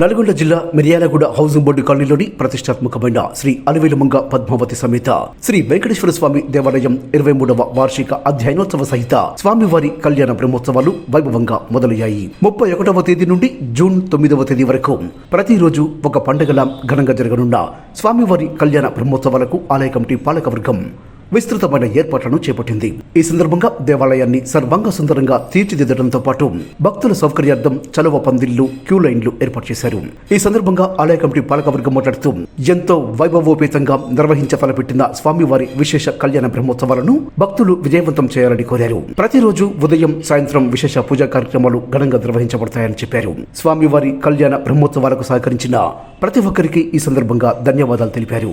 నల్గొండ జిల్లా Miryalaguda housing board కాలనీలోని ప్రతిష్టాత్మకమైన శ్రీ అలివేలుమంగ పద్మావతి సమేత శ్రీ వెంకటేశ్వర స్వామి దేవాలయం ఇరవై మూడవ వార్షిక అధ్యయనోత్సవ సహిత స్వామివారి కళ్యాణ బ్రహ్మోత్సవాలు వైభవంగా మొదలయ్యాయి. ముప్పై ఒకటవ తేదీ నుండి జూన్ తొమ్మిదవ తేదీ వరకు ప్రతిరోజు ఒక పండుగలా ఘనంగా జరగనున్న స్వామివారి కళ్యాణ బ్రహ్మోత్సవాలకు ఆలయ కమిటీ పాలకవర్గం విస్తృతమైన ఏర్పాట్లను చేపట్టింది. ఈ సందర్భంగా దేవాలయాన్ని సర్వంగ సుందరంగా తీర్చిదిద్దడంతో పాటు భక్తుల సౌకర్యార్థం చలువ పందిళ్ళు క్యూ లైన్లు ఏర్పాటు చేశారు. ఈ సందర్భంగా ఆలయ కమిటీ పాలకవర్గం మాట్లాడుతూ ఎంతో వైభవోపేతంగా నిర్వహించ తలపెట్టిన స్వామివారి విశేష కళ్యాణ బ్రహ్మోత్సవాలను భక్తులు విజయవంతం చేయాలని కోరారు. ప్రతిరోజు ఉదయం సాయంత్రం విశేష పూజా కార్యక్రమాలు ఘనంగా నిర్వహించబడతాయని చెప్పారు. స్వామివారి కళ్యాణ బ్రహ్మోత్సవాలకు సహకరించిన ప్రతి ఒక్కరికి ఈ సందర్భంగా ధన్యవాదాలు తెలిపారు.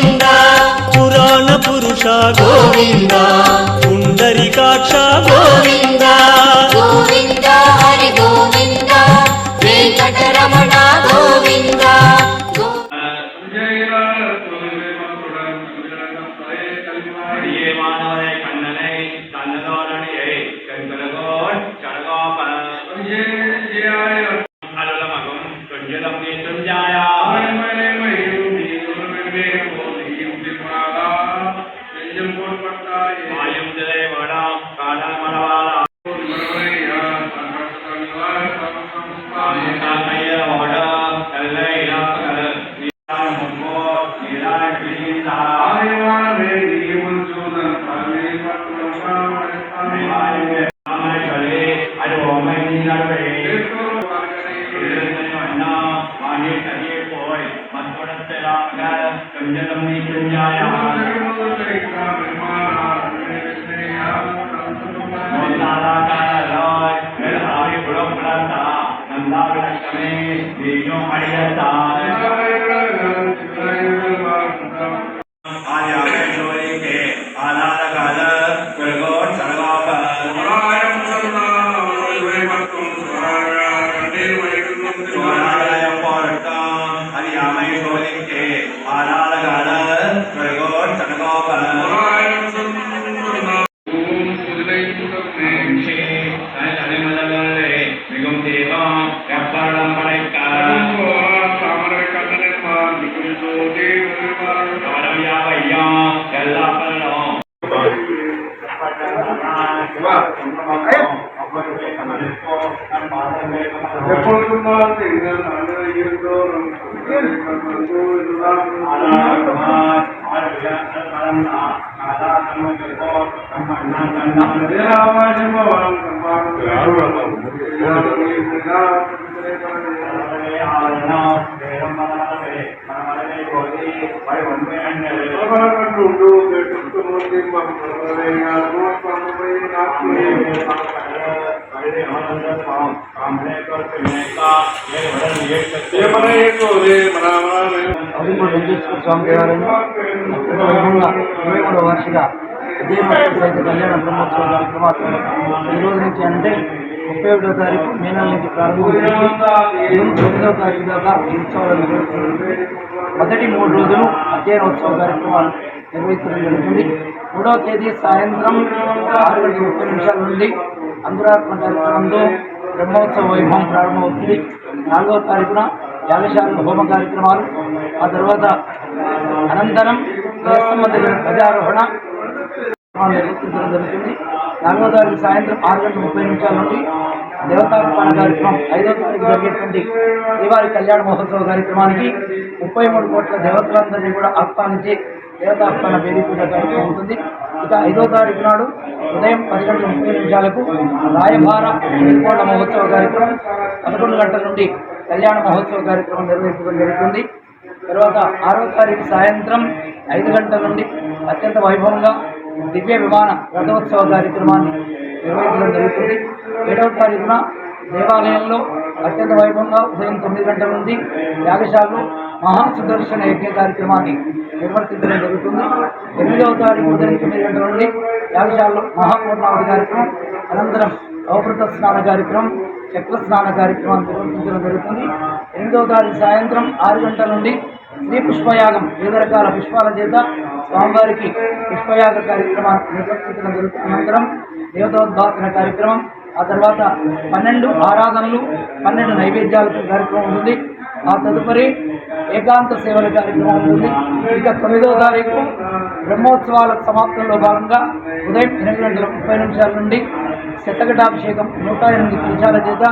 గోవింద పుండరికాక్ష గోవింద గోవింద. Menyelamui. అదిగో వెంకటేశ్వర స్వామి దేవాలయం వైభవంగా ఇరవై మూడవ వార్షిక విజయమత్సవ సహిత కళ్యాణ బ్రహ్మోత్సవ కార్యక్రమాలు ఈ రోజు నుంచి అంటే ముప్పై ఒకటో తారీఖు మే నెల నుంచి ప్రారంభించి జూన్ తొమ్మిదో తారీఖు దాకా ఉత్సవాలు మొదటి మూడు రోజులు అధ్యయనోత్సవ కార్యక్రమాలు నిర్వహించడం జరుగుతుంది. మూడవ తేదీ సాయంత్రం ఆరు గంటల ముప్పై నిమిషాల నుండి అంకురార్పణ కార్యక్రమంతో బ్రహ్మోత్సవ వైభవం ప్రారంభమవుతుంది. నాలుగవ తారీఖున యాగశాల హోమ కార్యక్రమాలు ఆ తర్వాత అనంతరం దేవస్థానం దగ్గర ధ్వజారోహణ నిర్వర్తించడం జరుగుతుంది. నాలుగో తారీఖు సాయంత్రం ఆరు గంటల ముప్పై నిమిషాల నుండి దేవతార్పణ కార్యక్రమం ఐదో తారీఖు జరిగేటువంటి శ్రీవారి కళ్యాణ మహోత్సవ కార్యక్రమానికి ముప్పై మూడు కోట్ల దేవతలందరినీ కూడా ఆహ్వానించి దేవతార్పణ వేది పూజ కార్యక్రమం ఉంటుంది ఇక ఐదో తారీఖు నాడు ఉదయం పది గంటల ముప్పై నిమిషాలకు రాయభార నీర్కోండ మహోత్సవ కార్యక్రమం పదకొండు గంటల నుండి కళ్యాణ మహోత్సవ కార్యక్రమం నిర్వహించడం జరుగుతుంది. తర్వాత ఆరో తారీఖు సాయంత్రం ఐదు గంటల నుండి అత్యంత వైభవంగా దివ్య విమాన రథోత్సవ కార్యక్రమాన్ని నిర్వహించడం జరుగుతుంది. ఏడవ తారీఖున దేవాలయంలో అత్యంత వైభవంగా ఉదయం తొమ్మిది గంటల నుండి యాగశాలలో మహాసుదర్శన యజ్ఞ కార్యక్రమాన్ని నిర్వర్తించడం జరుగుతుంది. ఎనిమిదవ తారీఖు ఉదయం తొమ్మిది గంటల నుండి యాగశాలలో మహాపూర్ణావతి కార్యక్రమం అనంతరం అవకృత స్నాన కార్యక్రమం చక్ర స్నాన కార్యక్రమాన్ని నిర్వహించడం జరుగుతుంది. ఎనిమిదవ తారీఖు సాయంత్రం ఆరు గంటల నుండి శ్రీ పుష్పయాగం వివిధ రకాల పుష్పాల చేత స్వామివారికి పుష్పయాగ కార్యక్రమాన్ని నిర్వర్తించడం జరుగుతుంది. అనంతరం దేవతోద్భాసన కార్యక్రమం ఆ తర్వాత పన్నెండు ఆరాధనలు పన్నెండు నైవేద్యాల కార్యక్రమం ఉంటుంది. ఆ తదుపరి ఏకాంత సేవల కార్యక్రమం ఉంటుంది. ఇక తొమ్మిదవ తారీఖు బ్రహ్మోత్సవాల సమాప్తంలో భాగంగా ఉదయం ఎనిమిది గంటల ముప్పై నిమిషాల నుండి శతకటాభిషేకం నూట ఎనిమిది నిమిషాల చేత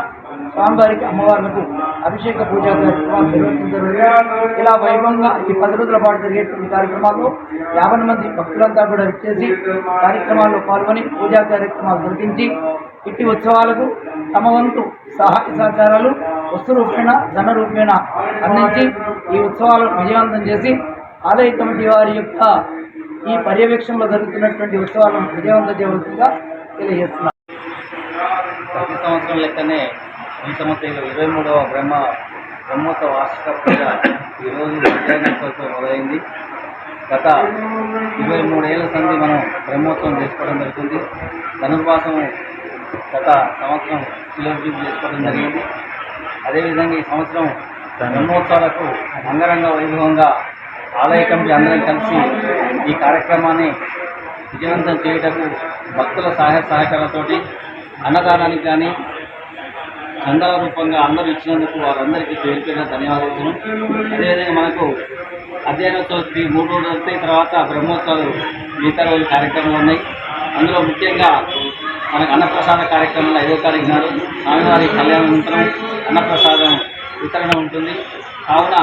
స్వామివారికి అమ్మవార్లకు అభిషేక పూజా కార్యక్రమాలు నిర్వహించడం ఇలా వైభవంగా ఈ పది రోజుల పాటు జరిగేటువంటి కార్యక్రమాల్లో యాభై మంది భక్తులంతా కూడా వచ్చేసి కార్యక్రమాల్లో పాల్గొని పూజా కార్యక్రమాలు జరిపించి ఇట్టి ఉత్సవాలకు తమ వంతు సహాయ సహకారాలు వస్తు రూపేణ ధన రూపేణ అందించి ఈ ఉత్సవాలను విజయవంతం చేసి ఆలయ కమిటీ వారి యొక్క ఈ పర్యవేక్షణలో జరుగుతున్నటువంటి ఉత్సవాలను విజయవంతం చేయవలసిందిగా తెలియజేస్తున్నారు ప్రతి సంవత్సరం లెక్కనే ఈ సంవత్సరం ఇరవై మూడవ బ్రహ్మ బ్రహ్మోత్సవ వార్షిక పూజ ఈరోజు విజయనగరంతో మొదలైంది. గత ఇరవై మూడేళ్ళ సంధి మనం బ్రహ్మోత్సవం చేసుకోవడం జరుగుతుంది. ధనుర్వాసం గత సంవత్సరం శిలోజీవి చేసుకోవడం జరిగింది. అదేవిధంగా ఈ సంవత్సరం బ్రహ్మోత్సవాలకు అంగరంగ వైభవంగా ఆలయ కమిటీ అందరం కలిసి ఈ కార్యక్రమాన్ని విజయవంతం చేయుటకు భక్తుల సహాయ సహకారాలతోటి అన్నదానానికి కానీ చందాల రూపంగా అందరూ ఇచ్చినందుకు వారందరికీ పేరు పేరున ధన్యవాదాలు అదేవిధంగా మనకు అధ్యయనోత్సవం మూడు రోజులు వస్తే తర్వాత బ్రహ్మోత్సవాలు మిగతా రోజు కార్యక్రమాలు ఉన్నాయి. అందులో ముఖ్యంగా మనకు అన్నప్రసాద కార్యక్రమంలో ఐదో తారీఖు నాడు స్వామివారి కళ్యాణానంతరం అన్నప్రసాదం వితరణ ఉంటుంది. కావున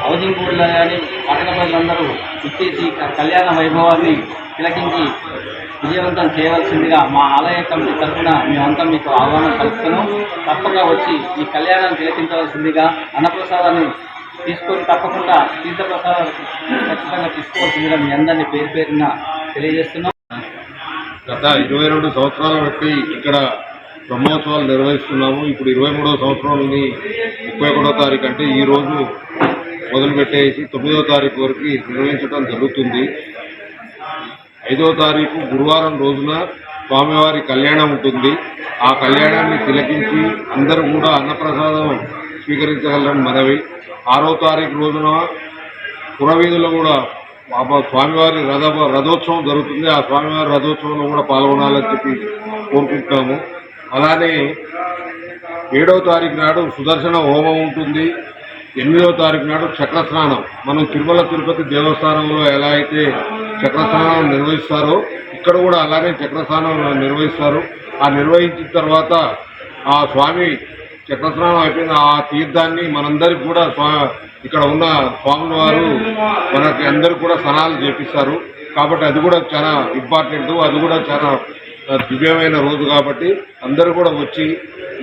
హౌసింగ్ బోర్డులో కానీ పట్టణ ప్రజలందరూ ఇచ్చేసి కళ్యాణ వైభవాన్ని తిలకించి విజయవంతం చేయవలసిందిగా మా ఆలయ కమిటీ తరఫున మేమంతా మీకు ఆహ్వానం కలుపుతున్నాం తప్పక వచ్చి ఈ కళ్యాణాన్ని తిలకించవలసిందిగా అన్నప్రసాదాన్ని తీసుకొని తప్పకుండా తీర్థప్రసాదాలు ఖచ్చితంగా తీసుకోవాల్సిందిగా మీ అందరినీ పేరు పేరున తెలియజేస్తున్నాం. గత ఇరవై రెండు సంవత్సరాల బట్టి ఇక్కడ బ్రహ్మోత్సవాలు నిర్వహిస్తున్నాము. ఇప్పుడు ఇరవై మూడవ సంవత్సరంలోని ముప్పై ఒకటో తారీఖు అంటే ఈ రోజు మొదలుపెట్టేసి తొమ్మిదో తారీఖు వరకు నిర్వహించడం జరుగుతుంది. ఐదో తారీఖు గురువారం రోజున స్వామివారి కళ్యాణం ఉంటుంది. ఆ కళ్యాణాన్ని తిలకించి అందరూ కూడా అన్నప్రసాదం స్వీకరించగలరని మనవి. ఆరో తారీఖు రోజున పురవీధుల్లో కూడా బాబా స్వామివారి రథ రథోత్సవం జరుగుతుంది. ఆ స్వామివారి రథోత్సవంలో కూడా పాల్గొనాలని చెప్పి కోరుకుంటున్నాము. అలానే ఏడవ తారీఖు నాడు సుదర్శన హోమం ఉంటుంది. ఎనిమిదవ తారీఖు నాడు చక్రస్నానం. మనం తిరుమల తిరుపతి దేవస్థానంలో ఎలా అయితే చక్రస్నానం నిర్వహిస్తారో ఇక్కడ కూడా అలానే చక్రస్నానం నిర్వహిస్తారు. ఆ నిర్వహించిన తర్వాత ఆ స్వామి చక్రస్నానం అయిపోయిన ఆ తీర్థాన్ని మనందరికి కూడా స్వా ఇక్కడ ఉన్న స్వాముల వారు మనకి అందరికి కూడా స్నానాలు చేపిస్తారు. కాబట్టి అది కూడా చాలా ఇంపార్టెంట్. అది కూడా చాలా దివ్యమైన రోజు కాబట్టి అందరూ కూడా వచ్చి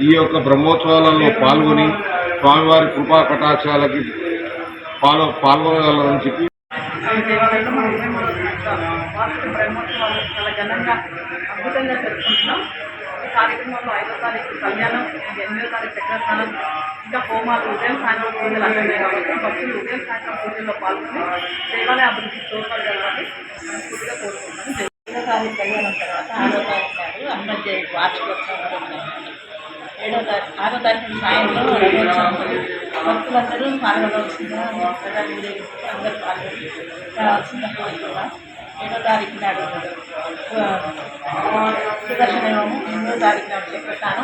ఈ యొక్క బ్రహ్మోత్సవాలలో పాల్గొని స్వామివారి కృపా కటాక్షాలకి పాల్గొ పాల్గొనగలరని చెప్పి ఈ దేవాలయంలో మనం ఇరవై మూడు వార్షిక బ్రహ్మోత్సవాలు చాలా ఘనంగా అద్భుతంగా జరుపుకుంటున్నాం ఈ కార్యక్రమంలో ఐదో తారీఖు కళ్యాణం ఎనిమిదో తారీఖు చక్రస్నానం ఇంకా హోమాలు ఉదయం సాయంత్రం పూజలు అంటున్నాయి కాబట్టి భక్తులు ఉదయం సాయంత్రం పూజల్లో పాల్గొని దేవాలయ అభివృద్ధి తోడ్పడగలరని మనస్ఫూర్తిగా కోరుకుంటున్నాను. ఏడో తారీఖు కళ్యాణం తర్వాత ఆరో తారీఖు నాడు హనుమత్ వార్షికోత్సవం ఏడో తారీఖు ఆరో తారీఖు సాయంత్రం రథోత్సవం భక్తులందరూ పాల్గొనవలసిందిగా అందరూ పాల్గొని రావాల్సిందిగా ఏడో తారీఖు నాడు సుదర్శనము ఎనిమిదో తారీఖు నాడు చేపట్టాను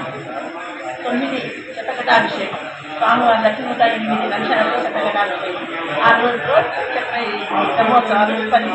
తొమ్మిది శతకటాభిషేకం. స్వామివారి లక్ష్మీత ఎనిమిది లక్షలతో శతకటాభిషేకం. ఆ రోజులో చక్ర బ్రహ్మోత్సవాలు పని